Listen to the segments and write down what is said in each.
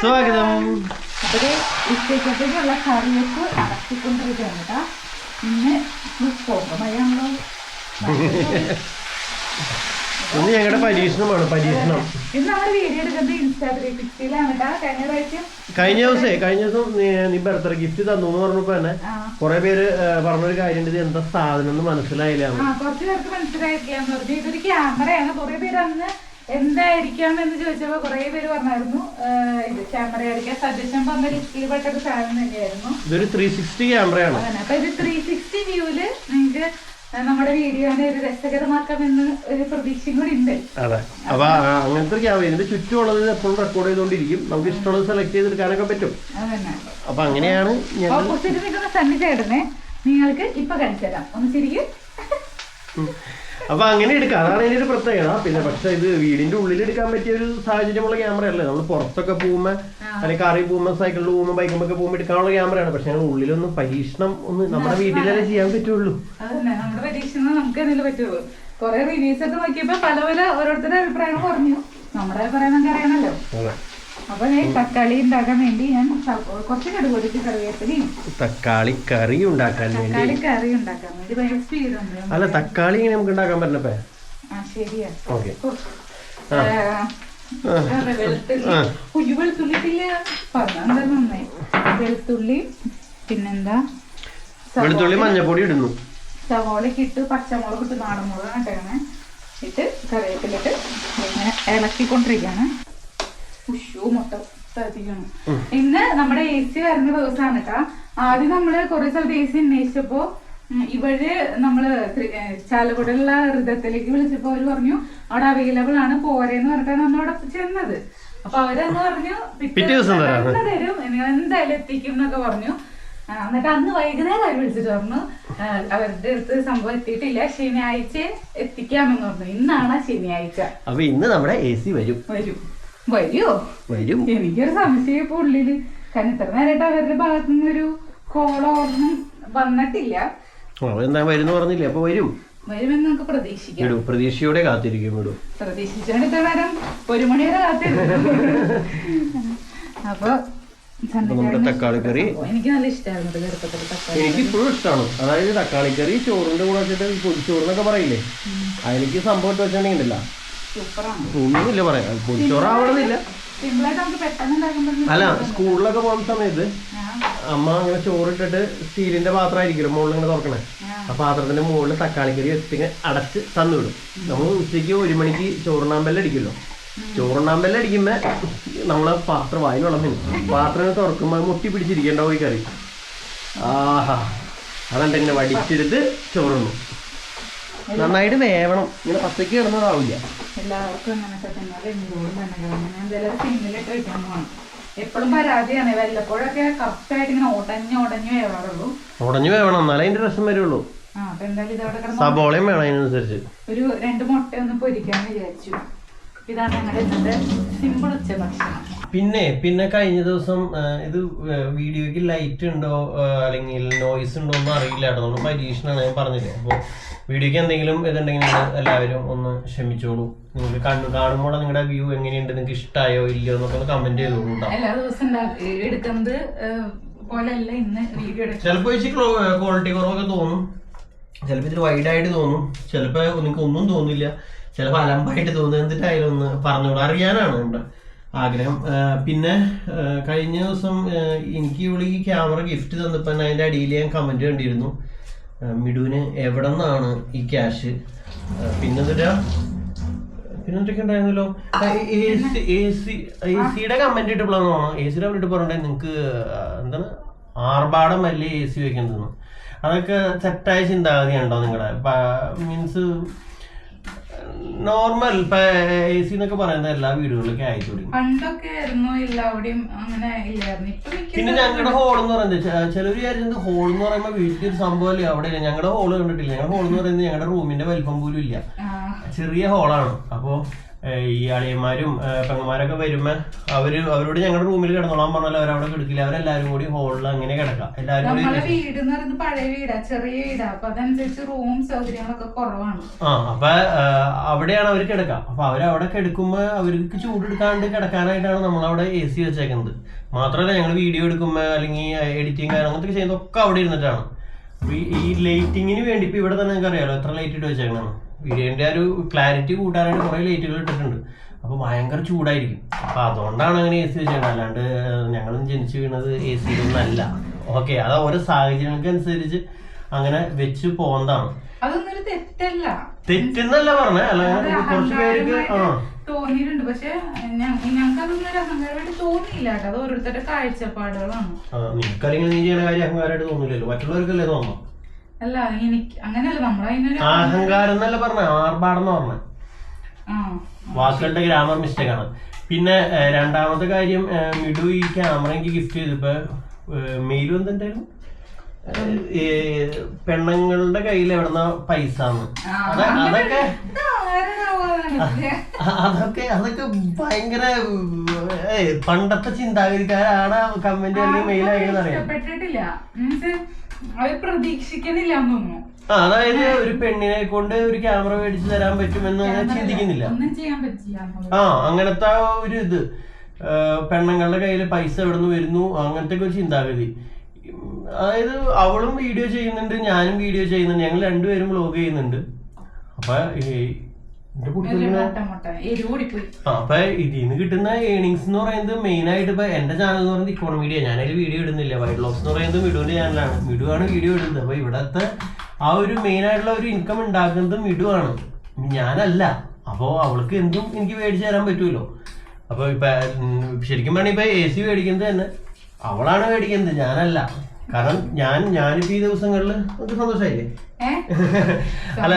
സ്വാഗതം. അപ്പൊ ഉച്ചയ്ക്കത്തേക്കുള്ള കറിയൊക്കെ അടച്ചിക്കൊണ്ടിരിക്കുകയാണ് കേട്ടോ ഇന്ന് പോകുമ്പോൾ മഴയാണല്ലോ ഇന്ന് ഞങ്ങളുടെ പരീക്ഷണമാണ് പരീക്ഷണം. ഇന്ന് നമ്മൾ വീഡിയോ എടുക്കുന്നത് ഇൻസ്റ്റാഗ്രാം പിക്സിലാണ് കേട്ടോ കഴിഞ്ഞ പ്രാവശ്യം കഴിഞ്ഞ ദിവസേ കഴിഞ്ഞ ദിവസം നീ- നീ ഗിഫ്റ്റ് തന്നു എന്ന് പറഞ്ഞപ്പോ തന്നെ കുറെ പേര് പറഞ്ഞൊരു കാര്യം ഇത് എന്താ സാധനം എന്ന് മനസ്സിലായില്ല. കുറച്ച് പേർക്ക് ഇതൊരു ക്യാമറയാണ് കുറെ പേര് അന്ന് എന്തായിരിക്കാം എന്ന് ചോദിച്ചപ്പോ കുറെ പേര് പറഞ്ഞായിരുന്നു. ഇത് ക്യാമറ ആയിരിക്കാം സജഷൻ പറഞ്ഞ ലിസ്റ്റിൽ പെട്ടൊരു സാധനം തന്നെയായിരുന്നു. ഇതൊരു ത്രീ സിക്സ്റ്റി ക്യാമറയാണ്. അപ്പൊ ഇത് ത്രീ സിക്സ്റ്റി വ്യൂൽ നിങ്ങൾക്ക് നമ്മുടെ വീഡിയോനെ ഒരു രസകരമാക്കാമെന്ന് ഒരു പ്രതീക്ഷയും കൂടി ഉണ്ട്. അതെ. അപ്പൊ അങ്ങനത്തെ ക്യാമറ ഇതിന്റെ ചുറ്റുമുള്ളത് എപ്പോഴും റെക്കോർഡ് ചെയ്തുകൊണ്ടിരിക്കും നമുക്ക് ഇഷ്ടമുള്ളത് സെലക്ട് ചെയ്തെടുക്കാനൊക്കെ പറ്റും. അപ്പൊ അങ്ങനെയാണ് ഞങ്ങൾ ഓപ്പോസിറ്റ് നിൽക്കുന്ന സണ്ണി ചേട്ടനെ നിങ്ങൾക്ക് ഇപ്പൊ കാണിച്ചു തരാം. ഒന്ന് ശരിക്കും അപ്പൊ അങ്ങനെ എടുക്കാം. അതാണ് അതിന്റെ ഒരു പ്രത്യേകത. പിന്നെ പക്ഷെ ഇത് വീടിന്റെ ഉള്ളിൽ എടുക്കാൻ പറ്റിയ ഒരു സാഹചര്യമുള്ള ക്യാമറ അല്ലേ. നമ്മൾ പുറത്തൊക്കെ പോകുമ്പോ അല്ലെങ്കിൽ കാറിൽ പോകുമ്പോ സൈക്കിളിൽ പോകുമ്പോ ബൈക്കുമ്പോ പോകുമ്പോ എടുക്കാനുള്ള ക്യാമറയാണ് പക്ഷെ ഞങ്ങൾ ഉള്ളിലൊന്ന് പരീക്ഷണം ഒന്ന് നമ്മുടെ വീട്ടിലല്ലേ ചെയ്യാൻ പറ്റുള്ളൂ. നമ്മുടെ പരീക്ഷണം നമുക്ക് എന്തെങ്കിലും പറ്റുള്ളൂ. കുറെ റിവ്യൂസ് ഒക്കെ നോക്കിയപ്പോ പല പല ഓരോരുത്തരുടെ അഭിപ്രായങ്ങൾ പറഞ്ഞു. നമ്മുടെ അഭിപ്രായം നമുക്ക് അറിയണല്ലോ അതെ അപ്പൊ ഞാൻ തക്കാളി ഉണ്ടാക്കാൻ വേണ്ടി ഞാൻ കുറച്ച് കറിവേപ്പിലയും തക്കാളി കറി ഉണ്ടാക്കാൻ വേണ്ടി. തക്കാളി കറി ഉണ്ടാക്കാൻ വേണ്ടി ഭയങ്കര അല്ല തക്കാളി ഇങ്ങനെ നമുക്ക് ഉണ്ടാക്കാൻ പറ്റണപ്പേ ആ ശരിയാ. ഓക്കെ. വെളുത്തുള്ളി. ആ. ഉയ്യ് വെളുത്തുള്ളിട്ടില്ല പറഞ്ഞാൽ നന്നായി വെളുത്തുള്ളി പിന്നെന്താ? വെളുത്തുള്ളി മഞ്ഞപ്പൊടി ഇടുന്നു. സവോളയ്ക്ക് ഇട്ട് പച്ചമുളക് ഇട്ട് നാടൻ മുളക് ഇട്ടേക്കണേ. ഇട്ട് കറിവേപ്പിലിട്ട് ഇങ്ങനെ ഇളക്കിക്കൊണ്ടിരിക്കുകയാണ്. ഉഷു മൊട്ട ശ്രദ്ധിക്കണം ഇന്ന് നമ്മുടെ എ സി വരുന്ന ദിവസമാണ് കേട്ടാ ആദ്യം നമ്മൾ കുറെ സ്ഥലത്ത് എ സി അന്വേഷിച്ചപ്പോ ഇവർ നമ്മൾ ചാലക്കുടിയുള്ള ഹൃദയത്തിലേക്ക് വിളിച്ചപ്പോ അവർ പറഞ്ഞു അവിടെ അവൈലബിൾ ആണ് പോരേന്ന് പറഞ്ഞിട്ടാണ് നമ്മളവിടെ ചെന്നത്. അപ്പൊ അവരെന്ന് പറഞ്ഞു പിറ്റേ ദിവസം തരാം. നിങ്ങൾ എന്തായാലും എത്തിക്കും എന്നൊക്കെ പറഞ്ഞു. എന്നിട്ട് അന്ന് വൈകുന്നേരം അവർ വിളിച്ചിട്ട് പറഞ്ഞു അവരുടെ അടുത്ത് സംഭവം എത്തിയിട്ടില്ല ശനിയാഴ്ച എത്തിക്കാമെന്ന് പറഞ്ഞു. ഇന്നാണ് ശനിയാഴ്ച. അപ്പൊ ഇന്ന് നമ്മുടെ എ സി വരും. വരും. വരുമോ വരും. എനിക്കൊരു സംശയം ഇപ്പൊ ഉള്ളിൽ കാരണം ഇത്ര നേരമായിട്ട് അവരുടെ ഭാഗത്തു നിന്നൊരു കോളോ വന്നിട്ടില്ല. അവരെന്താ വരുന്നു പറഞ്ഞില്ലേ? അപ്പൊ വരും. വരുമെന്ന് നമുക്ക് പ്രതീക്ഷിക്കാം. വിടൂ പ്രതീക്ഷയോടെ കാത്തിരിക്കും വിടൂ. പ്രതീക്ഷിച്ചാണ് ഇത്ര നേരം ഒരു മണി വരെ അപ്പൊ നമ്മുടെ എനിക്ക് നല്ല ഇഷ്ടമായിരുന്നു ചെറുപ്പത്തിൽ എനിക്ക് ഇപ്പോഴും ഇഷ്ടമാണ് അതായത് തക്കാളി കറി ചോറിന്റെ കൂടെ വെച്ചിട്ട് പൊതിച്ചോറെന്നൊക്കെ പറയില്ലേ? അതിലേക്ക് സംഭവം ഇട്ട് ഉണ്ടല്ലോ. ഒന്നുമില്ല പറയാം. പൊതിച്ചോറാവണമെന്നില്ല ആവണമെന്നില്ല അല്ല സ്കൂളിലൊക്കെ പോകുന്ന സമയത്ത് അമ്മ അങ്ങനെ ചോറിട്ടിട്ട് സ്റ്റീലിന്റെ പാത്രമായിരിക്കും മുകളിൽ ഇങ്ങനെ തുറക്കണേ. ആ. പാത്രത്തിന്റെ മുകളിൽ തക്കാളി കറി വെച്ചിങ്ങനെ അടച്ച് തന്നു വിടും നമ്മൾ ഉച്ചയ്ക്ക് ഒരു മണിക്ക് ചോറുണ്ണാമ്പല്ല അടിക്കുമല്ലോ. ചോറുണ്ണാമ്പല്ല അടിക്കുമ്പോ നമ്മളെ പാത്രം വരും പാത്രം തുറക്കുമ്പോ മുട്ടി പിടിച്ചിരിക്കണ്ടാവും ഈ കറി. ആഹാ. അതെന്താ ഇങ്ങനെ വടിച്ചെടുത്ത് ചോറുണ്ണു. നന്നായിട്ട് വേവണം. ഇങ്ങനെ പത്തേക്ക് കിടന്നതാവില്ല. എല്ലാവർക്കും അങ്ങനൊക്കെ തന്നെ സിമ്മിലിട്ട് വെക്കാൻ പോകണം എപ്പോഴും പരാതിയാണ്. വല്ലപ്പോഴൊക്കെ കറക്റ്റായിട്ട് ഇങ്ങനെ ഉടഞ്ഞു ഉടഞ്ഞ് വേവാറുള്ളൂ. ഉടഞ്ഞു വേവണം. എന്നാലേ അതിന്റെ രസം വരുള്ളൂ. സബോളയും വേണം അതിനനുസരിച്ച്. ഒരു രണ്ട് മുട്ട ഒന്ന് പൊരിക്കാന്ന് വിചാരിച്ചു. ഇതാണ് ഞങ്ങളുടെ ഇന്നത്തെ സിമ്പിൾ ഉച്ച ഭക്ഷണം. പിന്നെ പിന്നെ കഴിഞ്ഞ ദിവസം ഇത് വീഡിയോക്ക് ലൈറ്റ് ഉണ്ടോ അല്ലെങ്കിൽ നോയിസ് ഉണ്ടോ ഒന്നും അറിയില്ല കേട്ടോ. നമ്മൾ പരീക്ഷണമാണ് ഞാൻ പറഞ്ഞില്ലേ അപ്പോൾ വീഡിയോക്ക് എന്തെങ്കിലും ഇതുണ്ടെങ്കിൽ നിങ്ങൾ എല്ലാവരും ഒന്ന് ക്ഷമിച്ചോളൂ. നിങ്ങൾക്ക് കണ്ണു കാണുമ്പോൾ നിങ്ങളുടെ വ്യൂ എങ്ങനെയുണ്ട്? നിങ്ങൾക്ക് ഇഷ്ടമായോ ഇല്ലയോ എന്നൊക്കെ ഒന്ന് കമന്റ് ചെയ്തോളൂ കേട്ടോ. എല്ലാ ദിവസം എടുക്കുന്നത് പോലെയല്ല ഇന്ന് വീഡിയോ ചിലപ്പോൾ ക്വാളിറ്റി കുറവൊക്കെ തോന്നും. ചിലപ്പോൾ ഇതിൽ വൈഡ് ആയിട്ട് തോന്നും. ചിലപ്പോൾ നിങ്ങൾക്ക് ഒന്നും തോന്നില്ല. ചിലപ്പോൾ അലമ്പായിട്ട് തോന്നും അതിലൊന്ന് ഒന്ന് പറഞ്ഞോളൂ അറിയാനാണ് നമ്മുടെ ആഗ്രഹം. പിന്നെ കഴിഞ്ഞ ദിവസം എനിക്ക് ഇവിടെ ഈ ക്യാമറ ഗിഫ്റ്റ് തന്നപ്പോൾ തന്നെ അതിന്റെ അടിയിൽ ഞാൻ കമന്റ് കണ്ടിരുന്നു. മിഡുവിന് എവിടെ നിന്നാണ് ഈ ക്യാഷ് പിന്നെ എന്നിട്ടാ പിന്നെ എന്തൊക്കെ ഉണ്ടായിരുന്നല്ലോ എ സിയുടെ കമന്റ് ഇട്ടപ്പോഴാണ് എ സിയുടെ കമന്റ് പറഞ്ഞിട്ട് നിങ്ങൾക്ക് എന്താണ്? ആർഭാടം വലിയ എ സി വെക്കുന്നത് അതൊക്കെ തെറ്റായ ചിന്താഗതിയാണോ നിങ്ങളുടെ മീൻസ് നോർമൽ ഇപ്പൊ എ സി എന്നൊക്കെ പറയുന്ന എല്ലാ വീടുകളിലൊക്കെ ആയി തുടങ്ങി പണ്ടൊക്കെ ആയിരുന്നു എല്ലാവിടെയും അങ്ങനെ ഇല്ലായിരുന്നു. ഇപ്പൊ പിന്നെ ഞങ്ങളുടെ ഹോൾ എന്ന് പറയുന്നത് ചിലർ വിചാരിച്ചത് ഹോൾ എന്ന് പറയുമ്പോൾ വീട്ടിൽ ഒരു സംഭവം സംഭവമല്ലേ അവിടെ ഇല്ല ഞങ്ങളുടെ ഹോൾ കണ്ടിട്ടില്ല? ഞങ്ങളുടെ ഹോൾ എന്ന് പറയുന്നത് ഞങ്ങളുടെ റൂമിന്റെ വലിപ്പം പോലും ഇല്ല. ചെറിയ ഹോളാണ് അപ്പോൾ ഈ അളിയന്മാരും പെങ്ങന്മാരൊക്കെ വരുമ്പോ അവർ അവരോട് ഞങ്ങളുടെ റൂമിൽ കിടന്നോളാൻ പറഞ്ഞാൽ അവരവിടെ കിടക്കില്ല. അവരെല്ലാരും കൂടി ഹോളിൽ അങ്ങനെ കിടക്കാം. എല്ലാരും കൂടി വീട് എന്ന് പറയുന്നത് പഴയ വീടാ ചെറിയ വീടാ. അപ്പൊ അതനുസരിച്ച് റൂം സൗകര്യങ്ങളൊക്കെ കുറവാണ്. ആ അപ്പൊ അവിടെയാണ് അവർ കിടക്കുക. അപ്പൊ അവരവിടെ കിടക്കുമ്പോ അവർക്ക് ചൂടെടുക്കാണ്ട് കിടക്കാനായിട്ടാണ് നമ്മളവിടെ എ സി വെച്ചേക്കുന്നത്. മാത്രമല്ല ഞങ്ങൾ വീഡിയോ എടുക്കുമ്പോ അല്ലെങ്കിൽ എഡിറ്റിംഗ് കാര്യം അങ്ങനത്തെ ചെയ്യുന്നതൊക്കെ അവിടെ ഇരുന്നിട്ടാണ്. ഈ- ലൈറ്റിങ്ങിന് വേണ്ടി ഇപ്പൊ ഇവിടെ തന്നെ നിങ്ങൾക്ക് അറിയാലോ എത്ര ലൈറ്റ് ഇട്ട് വെച്ചേക്കണാണ് വീഡിയോന്റെ ഒരു ക്ലാരിറ്റി കൂട്ടാനായിട്ട് കുറേ ലൈറ്റുകൾ ഇട്ടിട്ടുണ്ട്. അപ്പോൾ ഭയങ്കര ചൂടായിരിക്കും. അപ്പോൾ അതുകൊണ്ടാണ് അങ്ങനെ എ സി വെച്ചത് അല്ലാണ്ട് ഞങ്ങളും ജനിച്ചു വീണത് എ സിയിലൊന്നും അല്ല. ഓക്കെ അത് ഓരോ സാഹചര്യങ്ങൾക്ക് അനുസരിച്ച് അങ്ങനെ വെച്ച് പോകുന്നതാണ് അതൊന്നൊരു തെറ്റല്ല. തെറ്റെന്നല്ല പറഞ്ഞേ. അല്ല കുറച്ച് പേർക്ക് ആ. തോന്നിയിട്ടുണ്ട്. പക്ഷെ ഞങ്ങൾക്ക് അതൊന്നും ഒരു അഹങ്കാരമായിട്ട് തോന്നിയില്ല കേട്ടോ. അത് ഓരോരുത്തരുടെ കാഴ്ചപ്പാടുകളാണ്. നിനക്കല്ലെങ്കിൽ നീ ചെയ്യണ കാര്യം അഹങ്കാരമായിട്ട് തോന്നില്ലല്ലോ മറ്റുള്ളവർക്കല്ലേ തോന്നണം അല്ല എനിക്ക് അങ്ങനെയല്ല നമ്മളതിനൊരു അഹങ്കാരം എന്നല്ല പറഞ്ഞ ആർഭാടം എന്ന് പറഞ്ഞ വാക്കുകളുടെ ഗ്രാമർ മിസ്റ്റേക്ക് ആണ്. പിന്നെ രണ്ടാമത്തെ കാര്യം മിഡു ഈ ക്യാമറ എനിക്ക് ഗിഫ്റ്റ് ചെയ്തപ്പോ മെയിലും എന്തുണ്ടായിരുന്നു? പെണ്ണുങ്ങളുടെ കയ്യിൽ എവിടുന്ന പൈസ അതൊക്കെ അതൊക്കെ അതൊക്കെ ഭയങ്കര പണ്ടത്തെ ചിന്താഗതിക്കാരാണ് കമന്റ് അല്ലെങ്കിൽ മെയിൽ അയക്കുന്നത് അറിയാം. പ്രതീക്ഷിക്കുന്നില്ല ആ, അതായത് ഒരു പെണ്ണിനെ കൊണ്ട് ഒരു ക്യാമറ മേടിച്ചു തരാൻ പറ്റുമെന്ന് ചിന്തിക്കുന്നില്ല. ഒന്നും ചെയ്യാൻ പറ്റില്ല ആ അങ്ങനത്തെ ആ ഒരു ഇത്. പെണ്ണുങ്ങളുടെ കയ്യിൽ പൈസ എവിടെ നിന്ന് വരുന്നു? അങ്ങനത്തെ ഒരു ചിന്താഗതി. അതായത് അവളും വീഡിയോ ചെയ്യുന്നുണ്ട് ഞാനും വീഡിയോ ചെയ്യുന്നുണ്ട് ഞങ്ങൾ രണ്ടുപേരും വ്ലോഗ് ചെയ്യുന്നുണ്ട്. അപ്പൊ അപ്പൊ ഇതിൽ കിട്ടുന്ന ഏണിങ്സ് എന്ന് പറയുന്നത് മെയിൻ ആയിട്ട് ഇപ്പൊ എന്റെ ചാനൽ എന്ന് പറയുന്നത് ഇക്കോണമി മീഡിയ ഞാനതിൽ വീഡിയോ ഇടുന്നില്ല. വൈറ്റ് ലോസ് എന്ന് പറയുന്നത് മിഡുവിന്റെ ചാനലാണ് ആണ്. വീഡിയോ ഇടുന്നത്. അപ്പൊ ഇവിടത്തെ ആ ഒരു മെയിൻ ആയിട്ടുള്ള ഒരു ഇൻകം ഉണ്ടാക്കുന്നത് മിഡു ആണ്. ഞാനല്ല. അപ്പോ അവൾക്ക് എന്തും എനിക്ക് മേടിച്ചു തരാൻ പറ്റുമല്ലോ അപ്പൊ ഇപ്പൊ ശരിക്കും പറഞ്ഞ ഇപ്പൊ എ സി മേടിക്കുന്നത് തന്നെ. അവളാണ് മേടിക്കുന്നത്. ഞാനല്ല. കാരണം ഞാൻ ഞാനിപ്പോ ഈ ദിവസങ്ങളിൽ നമുക്ക് സന്തോഷമായില്ലേ അല്ല,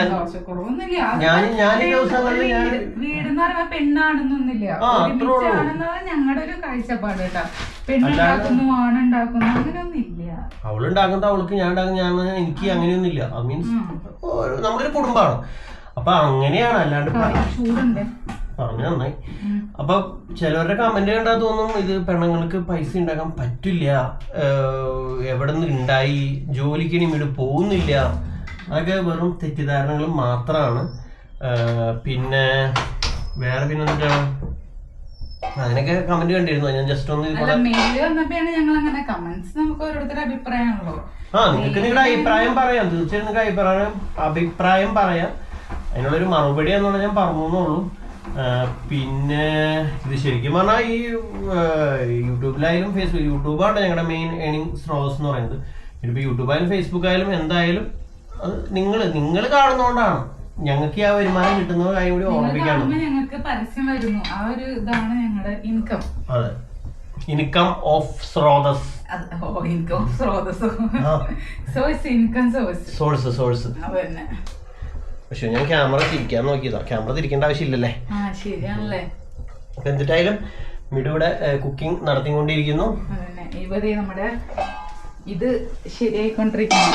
ഞാൻ ഞാൻ ഈ ദിവസങ്ങളിൽ ഞാൻ വീടെന്ന് പറയുമ്പോ പെണ്ണാണെന്നൊന്നുമില്ല ഞങ്ങളുടെ ഒരു കാഴ്ചപ്പാട് കേട്ടോ. പെണ്ണുണ്ടാക്കുന്നു ആണുണ്ടാക്കുന്നു അങ്ങനെയൊന്നും ഇല്ല അവളുണ്ടാക്കുന്നത് അവൾക്ക് ഞാൻ ഉണ്ടാക്കുന്ന ഞാൻ എനിക്ക് അങ്ങനെയൊന്നുമില്ല. മീൻസ് നമ്മളൊരു കുടുംബമാണ്. അപ്പൊ അങ്ങനെയാണ് അല്ലാണ്ട് ചൂടുണ്ട്. പറഞ്ഞു നന്നായി. അപ്പൊ ചിലവരുടെ കമന്റ് കണ്ടാൽ തോന്നും ഇത് പെണ്ണുങ്ങൾക്ക് പൈസ ഉണ്ടാക്കാൻ പറ്റില്ല എവിടെ നിന്ന് ഉണ്ടായി ജോലിക്ക് ഇനി ഇവിടെ പോകുന്നില്ല. അതൊക്കെ വെറും തെറ്റിദ്ധാരണകൾ മാത്രമാണ് പിന്നെ വേറെ പിന്നെ എന്താ അങ്ങനെയൊക്കെ കമന്റ് കണ്ടിരുന്നു? ഞാൻ ജസ്റ്റ് ഒന്ന് ഞങ്ങൾ അങ്ങനെ കമന്റ്സ് നമുക്ക് ഓരോരുത്തരുടെ അഭിപ്രായമാണല്ലോ. ആ നിങ്ങൾക്ക് നിങ്ങളുടെ അഭിപ്രായം പറയാം. തീർച്ചയായും നിങ്ങൾക്ക് അഭിപ്രായം അഭിപ്രായം പറയാം. അതിനുള്ളൊരു മറുപടി എന്നുള്ള ഞാൻ പറഞ്ഞു എന്നുള്ളൂ പിന്നെ ഇത് ശരിക്കും പറഞ്ഞാൽ ഈ യൂട്യൂബിലായാലും ഫേസ്ബുക്ക് യൂട്യൂബാണ് ഞങ്ങളുടെ മെയിൻ ഏണിംഗ് സ്രോതസ് എന്ന് പറയുന്നത്. ഇനിയിപ്പോൾ യൂട്യൂബായാലും ഫേസ്ബുക്ക് ആയാലും എന്തായാലും അത് നിങ്ങൾ നിങ്ങൾ കാണുന്നതുകൊണ്ടാണ് ഞങ്ങൾക്ക് ആ വരുമാനം കിട്ടുന്ന കാര്യം കൂടി ഓർമ്മിക്കാണ്. ഞങ്ങൾക്ക് പരസ്യം വരുന്നു. ആ ഒരു ഇതാണ് ഞങ്ങളുടെ ഇൻകം അതെ. ഇൻകം ഓഫ് സ്രോതസ് ഇൻകം ഇൻകം സ്രോതസ്. Source income source source source അത് തന്നെ പക്ഷെ ഞാൻ ക്യാമറ തിരിക്കാൻ നോക്കിയതാ. ക്യാമറ തിരിക്കേണ്ട ആവശ്യമില്ലല്ലേ? ആ ശരിയാണല്ലേ? അപ്പൊ എന്തിട്ടായാലും മിടുവിടെ കുക്കിംഗ് നടത്തിക്കൊണ്ടിരിക്കുന്നു. ഇവിടെ നമ്മുടെ ഇത് ശരിയായിക്കൊണ്ടിരിക്കുന്നു.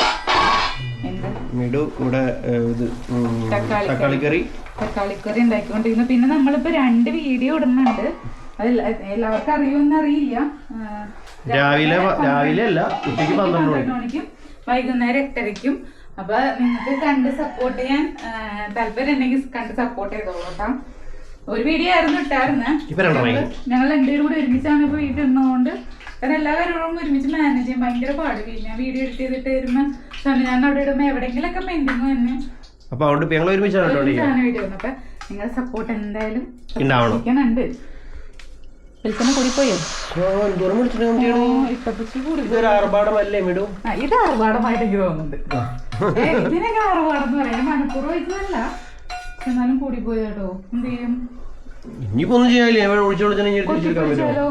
എന്ത്? മിടു ഇവിടെ ഇത് തക്കാളി തക്കാളിക്കറി. തക്കാളിക്കറി ഉണ്ടാക്കിക്കൊണ്ടിരിക്കുന്നു. പിന്നെ നമ്മളിപ്പോ രണ്ട് വീഡിയോ ഇടുന്നുണ്ട്. എല്ലാവർക്കും അറിയുമെന്ന് അറിയില്ല. രാവിലെ രാവിലെ അല്ല ഉച്ചയ്ക്ക് പന്ത്രണ്ട് മണിക്ക് മണിക്കും വൈകുന്നേരം എട്ടരയ്ക്കും അപ്പൊ നിങ്ങൾക്ക് കണ്ട് സപ്പോർട്ട് ചെയ്യാൻ താല്പര്യം ഉണ്ടെങ്കിൽ കണ്ട് സപ്പോർട്ട് ചെയ്തോളൂ കേട്ടോ. ഒരു വീഡിയോ ആയിരുന്നു ഇട്ടായിരുന്നു. ഞങ്ങൾ രണ്ടുപേരും കൂടി ഒരുമിച്ചാണ് ഇപ്പൊ വീട്ടിൽ ഇരുന്നതുകൊണ്ട് കാരണം എല്ലാ കാര്യങ്ങളും ഒരുമിച്ച് മാനേജ് ചെയ്യാൻ ഭയങ്കര പാട്. ഞാൻ വീഡിയോ എഡിറ്റ് ചെയ്തിട്ട് വരുമ്പോ ഞാൻ അവിടെ ഇടുമ്പോ ഒക്കെ പെൻഡിങ് തന്നെ അപ്പൊ അതുകൊണ്ട് ഞങ്ങൾ ഒരുമിച്ചാണ്. വീഡിയോ അപ്പൊ നിങ്ങളുടെ സപ്പോർട്ട് എന്തായാലും ഉണ്ടാവണം. കൂടിപ്പോയോ? ആ, ഇത് ആർഭാടമായിട്ട് എനിക്ക് തോന്നുന്നുണ്ട് ഇതിനൊക്കെ പറയാം. മണിക്കൂർ എന്നാലും കൂടി പോയി കേട്ടോ. എന്ത് ചെയ്യും? ഇനിയിപ്പോ ഒന്നും ചെയ്യാനില്ല? ഒഴിച്ചു പറ്റുമോ?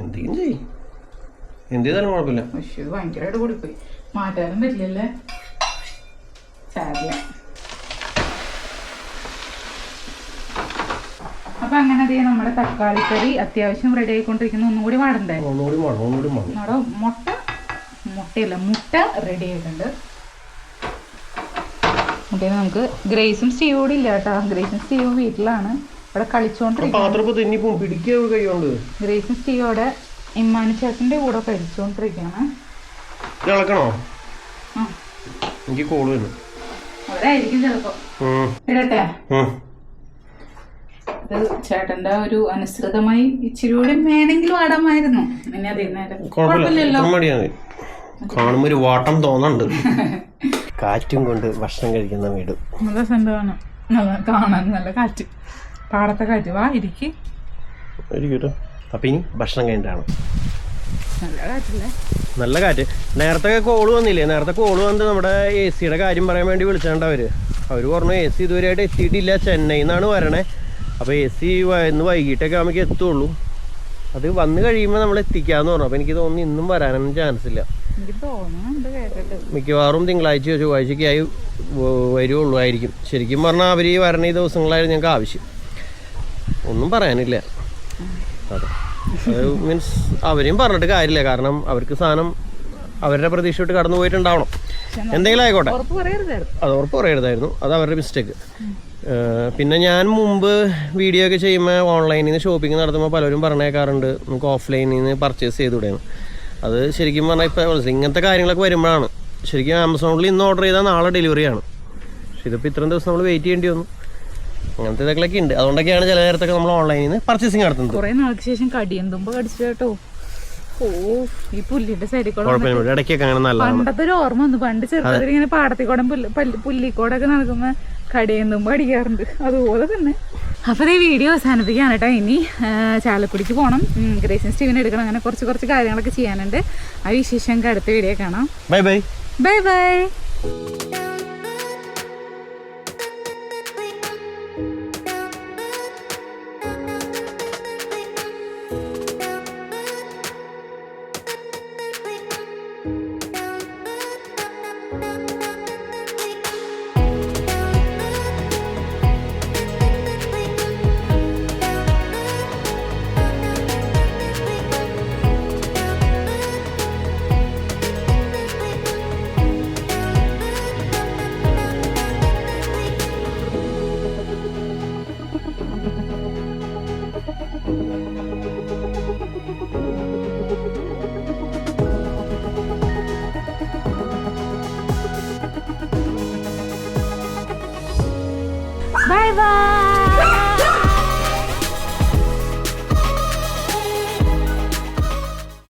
എന്തെങ്കിലും ചെയ് എന്ത് ചെയ്താലും കുഴപ്പമില്ല. പക്ഷെ ഭയങ്കരമായിട്ട് കൂടിപ്പോയി. മാറ്റാനും പറ്റില്ലല്ലേ? സാരില്ല അപ്പൊ അങ്ങനെ നമ്മുടെ തക്കാളിക്കറി അത്യാവശ്യം റെഡി ആയിക്കൊണ്ടിരിക്കുന്നു. ഒന്നുകൂടി വാടണ്ടേ? മുട്ട മുട്ടയല്ല മുട്ട റെഡി ആയിട്ടുണ്ട്. മുട്ടയിൽ നമുക്ക് ഗ്രേസും സ്റ്റീവോടും ഇല്ല കേട്ടോ. ഗ്രേസും സ്റ്റീവും വീട്ടിലാണ്. ഇവിടെ കളിച്ചോണ്ടിരിക്കും ഗ്രേസും സ്റ്റീവോടെ ഇമ്മാനി ചേട്ടന്റെ കൂടെ കഴിച്ചുകൊണ്ടിരിക്കുകയാണ് ഇളക്കണോ? എനിക്ക് കോൾ വരുന്നു അവരായിരിക്കും ചിലപ്പോ. ഇടട്ടെ? ചേട്ടന്റെ ഒരു അനുസൃതമായി ഇച്ചിരി കൂടി വേണമെങ്കിലും ആടാമായിരുന്നു. പിന്നെ അതേ നേരം. കുഴപ്പമില്ല. ഇത്ര മടിയാ മതി. കാണുമ്പോ ഒരു വാട്ടം തോന്നുന്നുണ്ട്. കാറ്റും കൊണ്ട് ഭക്ഷണം കഴിക്കുന്ന വീട്. നല്ല നല്ല കാണാൻ നല്ല കാറ്റ്. പാടത്തെ കാറ്റ്. വാ ഇരിക്ക്. അപ്പൊ ഇനി ഭക്ഷണം കഴിഞ്ഞിട്ടാണ്. നല്ല കാറ്റല്ലേ? നല്ല കാറ്റ്. നേരത്തെ കോൾ വന്നില്ലേ? നേരത്തെ കോൾ വന്നിട്ട് നമ്മുടെ എ സിയുടെ കാര്യം പറയാൻ വേണ്ടി വിളിച്ചാണ്ടവര് അവർ. അവർ പറഞ്ഞു എ സി ഇതുവരെയായിട്ട് എത്തിയിട്ടില്ല. ചെന്നൈയിൽ നിന്നാണ് വരണേ അപ്പോൾ എ സി ഇന്ന് വൈകിട്ടൊക്കെ ആകുമ്പോൾ എത്തുള്ളൂ. അത് വന്നു കഴിയുമ്പോൾ നമ്മൾ എത്തിക്കാന്ന് പറഞ്ഞു. അപ്പോൾ എനിക്ക് തോന്നുന്നു ഇന്നും വരാനൊന്നും ചാൻസ് ഇല്ല. മിക്കവാറും തിങ്കളാഴ്ചയോ ചൊവ്വാഴ്ചയ്ക്കായി വരുവുള്ളൂ വരുള്ളൂ ആയിരിക്കും. ശരിക്കും പറഞ്ഞാൽ അവർ ഈ വരണ ഈ ദിവസങ്ങളായിരുന്നു ഞങ്ങൾക്ക് ആവശ്യം. ഒന്നും പറയാനില്ല. അതെ. മീൻസ് അവരെയും പറഞ്ഞിട്ട് കാര്യമില്ല. കാരണം അവർക്ക് സാധനം അവരുടെ പ്രതീക്ഷ വിട്ട് കടന്നു പോയിട്ടുണ്ടാവണം. എന്തെങ്കിലും ആയിക്കോട്ടെ. അത് ഉറപ്പ് പറയരുതായിരുന്നു. അത് അവരുടെ മിസ്റ്റേക്ക് പിന്നെ ഞാൻ മുമ്പ് വീഡിയോ ഒക്കെ ചെയ്യുമ്പോൾ ഓൺലൈനിൽ നിന്ന് ഷോപ്പിംഗ് നടത്തുമ്പോൾ പലരും പറഞ്ഞേക്കാറുണ്ട്. നമുക്ക് ഓഫ്ലൈനിൽ നിന്ന് പർച്ചേസ് ചെയ്തുകൂടെയാണ് അത് ശരിക്കും പറഞ്ഞാൽ ഇപ്പോൾ ഇങ്ങനത്തെ കാര്യങ്ങളൊക്കെ വരുമ്പോഴാണ്. ശരിക്കും ആമസോണിൽ ഇന്ന് ഓർഡർ ചെയ്താൽ നാളെ ഡെലിവറിയാണ് പക്ഷെ ഇതിപ്പോൾ ഇത്രയും ദിവസം നമ്മൾ വെയിറ്റ് ചെയ്യേണ്ടി വന്നു. അങ്ങനത്തെ ഇതൊക്കെ ഉണ്ട്. അതുകൊണ്ടൊക്കെയാണ് ചില നേരത്തൊക്കെ നമ്മൾ ഓൺലൈനിൽ നിന്ന് പർച്ചേസിങ് നടത്തുന്നത്. കുറേ നാൾക്ക് ശേഷം കടിയന്തുമ്പോ കടിച്ചു കേട്ടോ. ഓ ഈ പുല്ലിന്റെ സൈഡിൽ കൂടെ കുഴപ്പമില്ല. ഇടയ്ക്കൊക്കെ അങ്ങനെ നല്ലതാണ്. പണ്ടത്തെ ഒരു ഓർമ്മ വന്നു. പണ്ട് ചെറുപ്പത്തിൽ ഇങ്ങനെ പാടത്തിക്കോടം പുല്ലിക്കോടൊക്കെ നടക്കുമ്പോ കടിയെന്തും അടിക്കാറുണ്ട്. അതുപോലെ തന്നെ. അപ്പോൾ ഈ വീഡിയോ അവസാനിപ്പിക്കുകയാണ് കേട്ടോ. ഇനി ചാലക്കുടിക്ക് പോകണം ഗ്രേസൻ സ്റ്റീവൻ എടുക്കണം. അങ്ങനെ കുറച്ച് കുറച്ച് കാര്യങ്ങളൊക്കെ ചെയ്യാനുണ്ട്. ആ വിശേഷം അടുത്ത വീഡിയോ കാണാം. Bye bye. Bye bye.